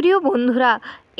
প্রিয় বন্ধুরা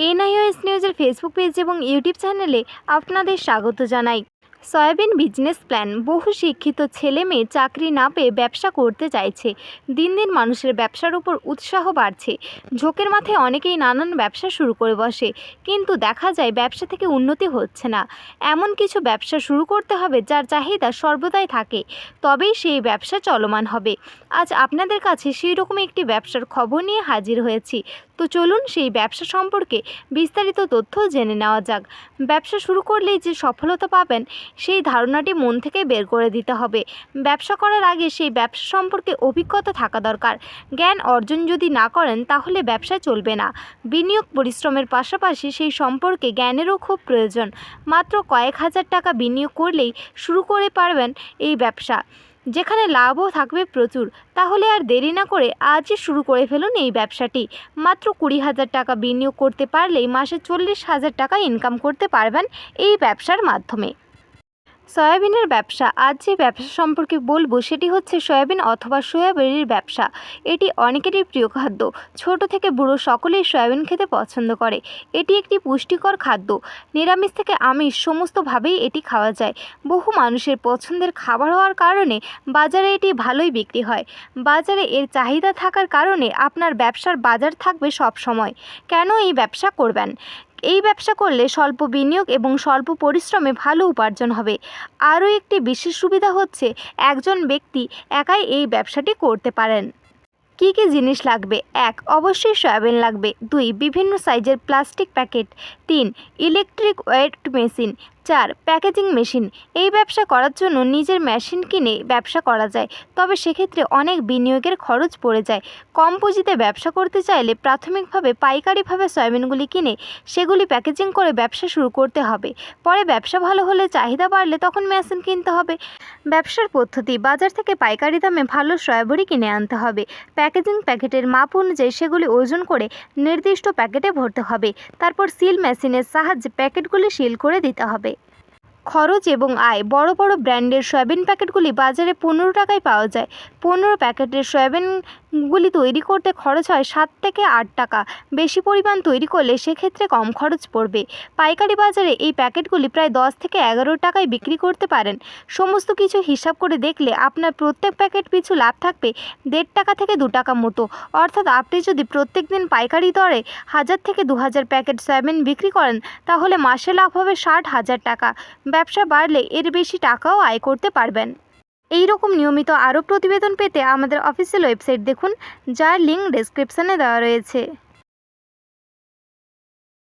এনআইওএস নিউজের ফেসবুক পেজ এবং ইউটিউব চ্যানেলে আপনাদের স্বাগত জানাই। Soybean business plan. বহু শিক্ষিত ছেলে মেয়ে চাকরি না পেয়ে ব্যবসা করতে চাইছে। দিন দিন মানুষের ব্যবসার উপর উৎসাহ বাড়ছে। ঝোঁকের মাথায় অনেকেই নানান ব্যবসা শুরু করে বসে। কিন্তু দেখা যায় ব্যবসা থেকে উন্নতি হচ্ছে না। এমন কিছু ব্যবসা শুরু করতে হবে যার চাহিদা সর্বদাই থাকে। তবেই সেই ব্যবসা চলমান হবে। আজ আপনাদের কাছে সেই রকম একটি ব্যবসার খবর নিয়ে হাজির হয়েছি। তো চলুন সেই ব্যবসা সম্পর্কে বিস্তারিত তথ্য জেনে নেওয়া যাক। ব্যবসা শুরু করলেই যে সফলতা পাবেন সেই ধারণাটি মন থেকে বের করে দিতে হবে। ব্যবসা করার আগে সেই ব্যবসা সম্পর্কে অভিজ্ঞতা থাকা দরকার। জ্ঞান অর্জন যদি না করেন, তাহলে ব্যবসা চলবে না। বিনিয়োগ পরিশ্রমের পাশাপাশি সেই সম্পর্কে জ্ঞানেরও খুব প্রয়োজন। মাত্র কয়েক হাজার টাকা বিনিয়োগ করলেই শুরু করে পারবেন এই ব্যবসা। যেখানে লাভও থাকবে প্রচুর। তাহলে আর দেরি না করে আজই শুরু করে ফেলুন এই ব্যবসাটি। মাত্র কুড়ি হাজার টাকা বিনিয়োগ করতে পারলেই মাসে চল্লিশ হাজার টাকা ইনকাম করতে পারবেন এই ব্যবসার মাধ্যমে। সয়াবিনের ব্যবসা। আজ যে ব্যবসা সম্পর্কে বলব সেটি হচ্ছে সয়াবিন অথবা সয়াবিনের ব্যবসা। এটি অনেকেরই প্রিয় খাদ্য। ছোট থেকে বুড়ো সকলেই সয়াবিন খেতে পছন্দ করে। এটি একটি পুষ্টিকর খাদ্য। নিরামিষ থেকে আমিষ সমস্তভাবেই এটি খাওয়া যায়। বহু মানুষের পছন্দের খাবার হওয়ার কারণে বাজারে এটি ভালোই বিক্রি হয়। বাজারে এর চাহিদা থাকার কারণে আপনার ব্যবসার বাজার থাকবে সব সময় কেন এই ব্যবসা করবেন? এই ব্যবসা করলে স্বল্প বিনিয়োগ এবং স্বল্প পরিশ্রমে ভালো উপার্জন হবে। আরও একটি বিশেষ সুবিধা হচ্ছে একজন ব্যক্তি একাই এই ব্যবসাটি করতে পারেন। কি কী জিনিস লাগবে? এক, অবশ্যই সয়াবিন লাগবে। দুই, বিভিন্ন সাইজের প্লাস্টিক প্যাকেট। তিন, ইলেকট্রিক ওয়েট মেশিন। চার, প্যাকেজিং মেশিন। এই ব্যবসা করার জন্য নিজের মেশিন কিনে ব্যবসা করা যায়, তবে সেক্ষেত্রে অনেক বিনিয়োগের খরচ পড়ে যায়। কম পুঁজিতে ব্যবসা করতে চাইলে প্রাথমিকভাবে পাইকারিভাবে সয়াবিনগুলি কিনে সেগুলি প্যাকেজিং করে ব্যবসা শুরু করতে হবে। পরে ব্যবসা ভালো হলে চাহিদা বাড়লে তখন মেশিন কিনতে হবে। ব্যবসার পদ্ধতি, বাজার থেকে পাইকারি দামে ভালো সয়াবড়ি কিনে আনতে হবে। প্যাকেজিং প্যাকেটের মাপ অনুযায়ী সেগুলি ওজন করে নির্দিষ্ট প্যাকেটে ভরতে হবে। তারপর সিল মেশিনের সাহায্যে প্যাকেটগুলি সিল করে দিতে হবে। খরচ এবং আয়। বড় বড় ব্র্যান্ডের সয়াবিন প্যাকেটগুলি বাজারে পনেরো টাকায় পাওয়া যায়। পনেরো প্যাকেটের সয়াবিনগুলি তৈরি করতে খরচ হয় সাত থেকে আট টাকা। বেশি পরিমাণ তৈরি করলে সেক্ষেত্রে কম খরচ পড়বে। পাইকারি বাজারে এই প্যাকেটগুলি প্রায় দশ থেকে এগারো টাকায় বিক্রি করতে পারেন। সমস্ত কিছু হিসাব করে দেখলে আপনার প্রত্যেক প্যাকেট পিছু লাভ থাকবে দেড় টাকা থেকে দু টাকা মতো। অর্থাৎ আপনি যদি প্রত্যেক দিন পাইকারি দরে হাজার থেকে দু হাজার প্যাকেট সয়াবিন বিক্রি করেন, তাহলে মাসে লাভ হবে ষাট হাজার টাকা। ব্যবসা বাড়লে এর বেশি টাকাও আয় করতে পারবেন। এই রকম নিয়মিত আরও প্রতিবেদন পেতে আমাদের অফিসিয়াল ওয়েবসাইট দেখুন যার লিঙ্ক ডেসক্রিপশানে দেওয়া রয়েছে।